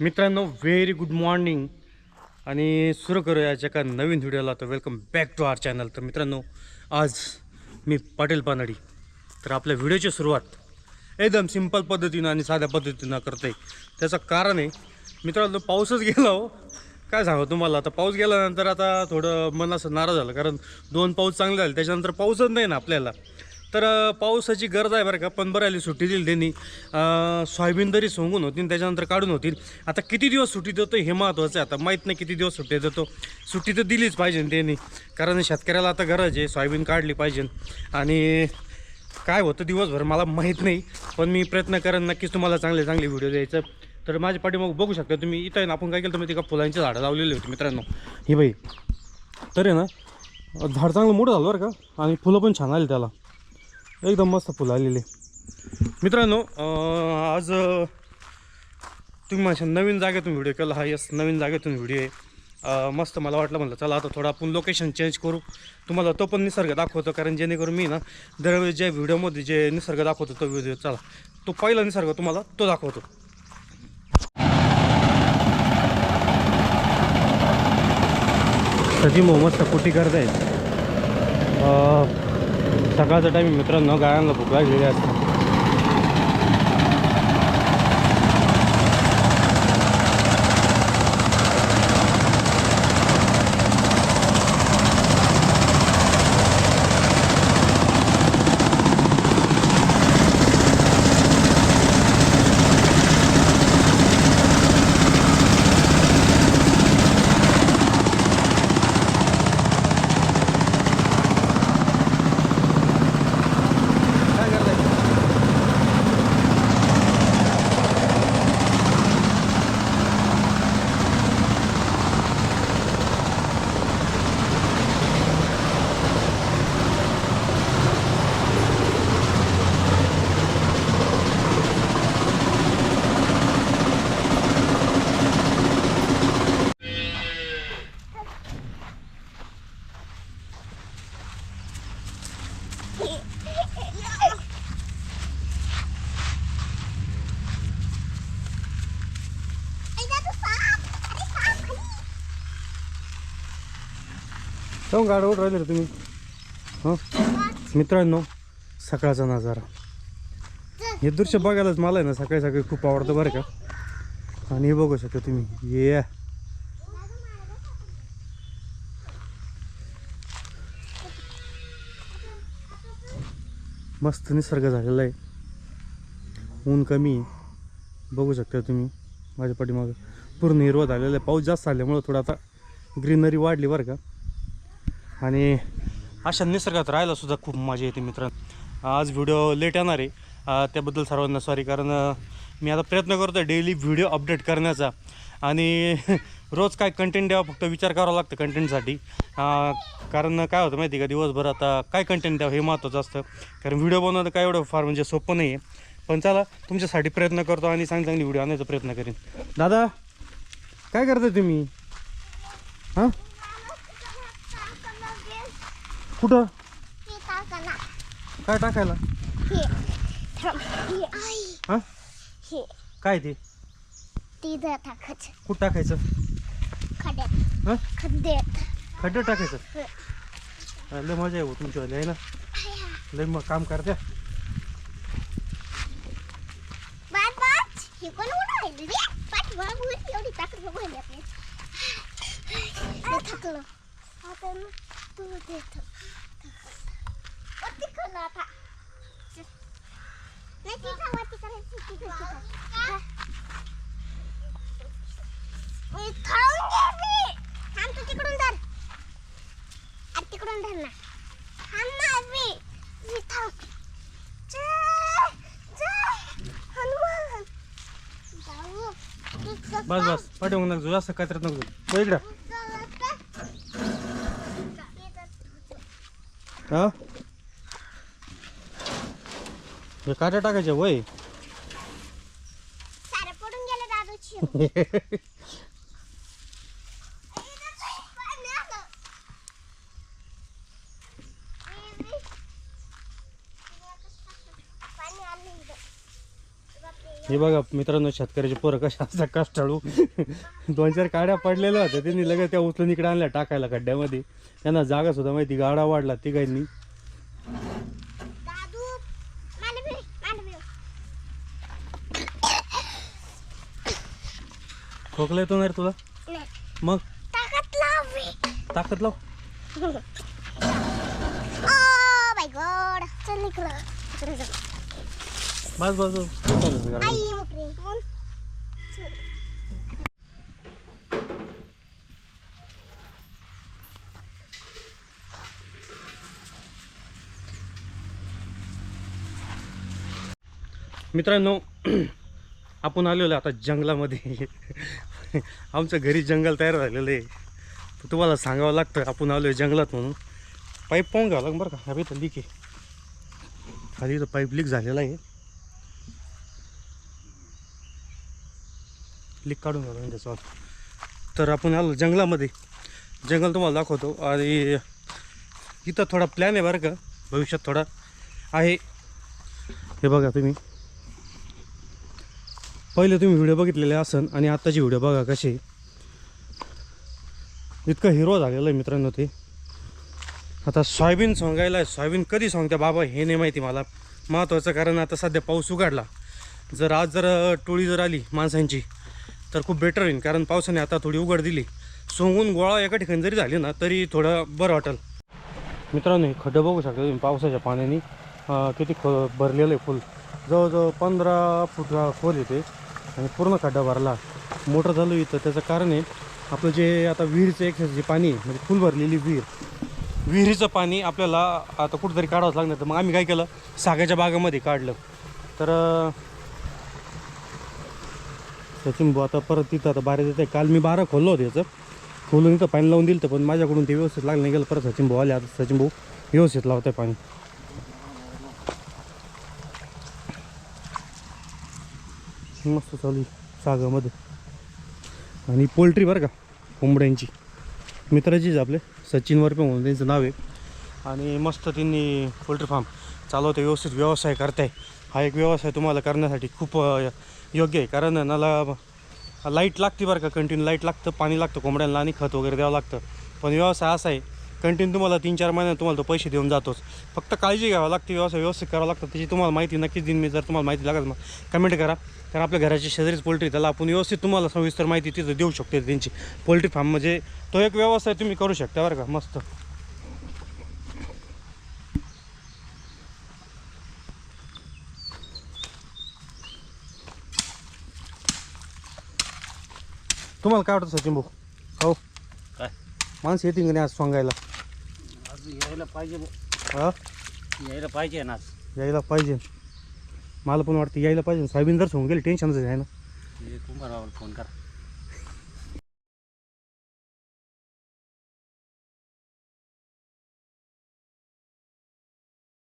मित्रांनो very good morning आणि सुरू करूया याच्या एका नवीन व्हिडिओला तर welcome back to our channel तर मित्रांनो आज मी पाटील पानाडी. तर आपल्या व्हिडिओची सुरुवात एकदम सिंपल पद्धतीनं आणि साध्या पद्धतीनं करते त्याचं कारण आहे मित्रांनो पाऊसच गेला हो. काय सांगू तुम्हाला? आता पाऊस गेल्यानंतर आता थोडं मन असं नाराज झालं. कारण दोन पाऊस चांगले झाले त्याच्यानंतर पाऊसच नाही ना आपल्याला. तर पावसाची गरज आहे बरं का पण बरं आली सुट्टी दिली त्यांनी. सोयाबीन तरी सोंगून होतील त्याच्यानंतर काढून होतील. आता किती दिवस सुट्टी देतो हे महत्त्वाचं आहे. आता माहीत नाही किती दिवस सुट्टी देतो. सुट्टी तर दिलीच पाहिजे त्यांनी. कारण शेतकऱ्याला आता गरज आहे सोयाबीन काढली पाहिजे. आणि काय होतं दिवसभर मला माहीत नाही पण मी प्रयत्न करेन नक्कीच तुम्हाला चांगले चांगले व्हिडिओ द्यायचं. तर माझ्या पाठीमाग बघू शकता तुम्ही इथं आहे ना आपण काय केलं तर मी का फुलांची झाडं लावलेली होती मित्रांनो. ही बाई तर आहे ना झाड चांगलं मोठं झालं बरं का आणि फुलं पण छान आली त्याला. एकदम मस्त फुलं आलेली. मित्रांनो आज तुम्ही माझ्या नवीन जागेतून व्हिडिओ केला. हा यस नवीन जागेतून व्हिडिओ आहे. मस्त मला वाटलं म्हणलं चला आता थोडं आपण लोकेशन चेंज करू. तुम्हाला तो पण निसर्ग दाखवतो कारण जेणेकरून मी ना दरवेळी जे व्हिडिओमध्ये जे निसर्ग दाखवतो तो व्हिडिओ चला. तो पहिला निसर्ग तुम्हाला तो दाखवतो. सजी मस्त कुटी करतायत आहे सकाळचा टाईम मित्रांनो गायांना भूक लागलेली असते काय करताय जाऊन गाडीवर राहिले तुम्ही. हां? मित्रांनो सकाळचा नजारा. हे दृश्य बघायलाच मला आहे ना सकाळी सकाळी खूप आवडतं बरं का. आणि हे बघू शकता तुम्ही. ये मस्त निसर्ग झालेला आहे. ऊन कमी आहे. बघू शकता तुम्ही माझ्या पाठीमागं. पूर्ण हिरवं झालेलं आहे. पाऊस जास्त झाल्यामुळं थोडं आता ग्रीनरी वाढली बरं का. आणि अशा निसर्गात राहायला सुद्धा खूप मजा येते मित्रांनो. आज व्हिडिओ लेट येणार आहे. त्याबद्दल सर्वांना सॉरी कारण मी आता प्रयत्न करतो डेली व्हिडिओ अपडेट करण्याचा. आणि रोज काय कंटेंट द्यावा फक्त विचार करावा लागतं कंटेंटसाठी कारण काय होतं माहिती आहे का दिवसभर आता काय कंटेंट द्यावं हे महत्त्वाचं असतं. कारण व्हिडिओ बनवणं काय एवढं फार म्हणजे सोपं नाही आहे पण चला तुमच्यासाठी प्रयत्न करतो आणि चांगली चांगली व्हिडिओ आणायचा प्रयत्न करेन. दादा काय करताय तुम्ही? हां? कुठं? काय टाकायला? हां. काय ते? तिथं टाकायचं. कुठं टाकायचं? खड्यात. हां? खड्ड्यात खड्ड्यात टाकायचं? लय मजा आहे हो तुमच्यावाली आहे ना लय मग काम करत्या. बाय बाय हे कोण उडायला रे पाठ मागून एवढी ताकद बघून आपली थकलो. आता ना तू देतो वरती कर ना आता. नाही तिथं वरती करायची तिथं तिथं मी खाऊन घे मी थांब तू तिकडून धर अरे तिकडून धर ना थांब ना मी मी थांब जय जय हनुमान जाऊ तुझं बस बस. पाठवून नको जास्त काय तर नको बघ इकडं. हां? हे काट्या टाकायच्या वय. सारे पडून गेले दादूची पाणी आलं इथं. बापरे, हे बघा मित्रांनो शेतकऱ्याचे पोरं कशा असतात कष्टाळू. दोन चार काड्या पडलेल्या होत्या त्यांनी लगेच त्या उचलून इकडे आणल्या टाकायला खड्ड्यामध्ये. त्यांना जागा सुद्धा माहिती गाडा वाढला तिघांनी. खोकला येतो ना रे तुला? नाही. मग? ताकद लावी ताकद लाव. ओ माय गॉड चल इकडं. बस बस बस. मित्रांनो आपण आलेलो आता जंगलामध्ये. आमच्या घरी जंगल तयार झालेलं आहे. तर तुम्हाला सांगावं लागतं आपण आलो आहे जंगलात म्हणून. पाईप पाहून घ्यावं लागेल बरं का? हवे तर लीक आहे. खाली तर पाईप लीक झालेला आहे. क्लिक काढून घ्यावं लागेल त्याच्यावर तर आपण आलो जंगलामध्ये. जंगल तुम्हाला दाखवतो. आणि इथं थोडा प्लॅन आहे बरं का. भविष्यात थोडा आहे. हे बघा तुम्ही. पहिले तुम्ही व्हिडिओ बघितलेले असन आणि आत्ताची व्हिडिओ बघा कशी इतकं हिरो झालेलं आहे मित्रांनो ते. आता सोयाबीन सोंगायला आहे. सोयाबीन कधी सोंगत्या बाबा हे नाही माहिती मला. महत्त्वाचं कारण आता सध्या पाऊस उघडला. जर आज जर टोळी जर आली माणसांची तर खूप बेटर होईल कारण पावसाने आता थोडी उघड दिली. सोंगून गोळा एका ठिकाणी जरी झाली ना तरी थोडं बरं वाटेल. मित्रांनो खड्डं बघू शकता तुम्ही पावसाच्या पाण्याने. किती ख भरलेलं आहे फुल. जवळजवळ पंधरा फूट खोल येते आणि पूर्ण खड्डा भरला. मोटर चालू आहे इथं. त्याचं कारण आहे आपलं जे आता विहिरीचं एक जे पाणी आहे म्हणजे फुल भरलेली विहीर. विहिरीचं पाणी आपल्याला आता कुठंतरी काढावंच लागणार. तर मग आम्ही काय केलं? सागाच्या बागामध्ये काढलं. तर सचिन भाऊ आता परत तिथं आता बाहेर आहे काल मी बारा खोललो होतं याचं. खोलून इथं पाणी लावून दिलं पण माझ्याकडून ते व्यवस्थित लागलं नाही. गेलं परत सचिन भाऊ आले. आता सचिन भाऊ व्यवस्थित लावतंय पाणी. मस्त चालू आहे सागामध्ये. आणि पोल्ट्री बरं का कोंबड्यांची. मित्राचीच आपले. सचिन वरपे म्हणून त्यांचं नाव आहे. आणि मस्त त्यांनी पोल्ट्री फार्म चालवते व्यवस्थित व्यवसाय करताय. हा एक व्यवसाय तुम्हाला करण्यासाठी खूप योग्य आहे. कारण नाला लाइट लागते बरं का कंटिन्यू लाइट लागतं पाणी लागतं कोंबड्यांना आणि खत वगैरे द्यावं लागतं. पण व्यवसाय असा आहे कंटिन्यू तुम्हाला तीन चार महिन्यात तुम्हाला तो पैसे देऊन जातोच. फक्त काळजी घ्यावं लागते व्यवसाय व्यवस्थित करावं लागतं त्याची तुम्हाला माहिती नक्कीच देईन मी जर तुम्हाला माहिती लागत मग कमेंट करा. कारण आपल्या घराची शेजारीच पोल्ट्री त्याला आपण व्यवस्थित तुम्हाला सविस्तर माहिती तिथं देऊ शकतो त्यांची. पोल्ट्री फार्म म्हणजे तो एक व्यवसाय तुम्ही करू शकता बरं का मस्त. तुम्हाला काय वाटतं सचिन भाऊ? हो. काय? माणसं येतील का नाही आज सांगायला? अजून यायला पाहिजे बुवा. हा? यायला पाहिजे ना आज. यायला पाहिजे. मला पण वाटतं यायला पाहिजे. सोयाबीन जर गेली टेन्शनच आहे ना. हे कुंभारबाबाला फोन करा.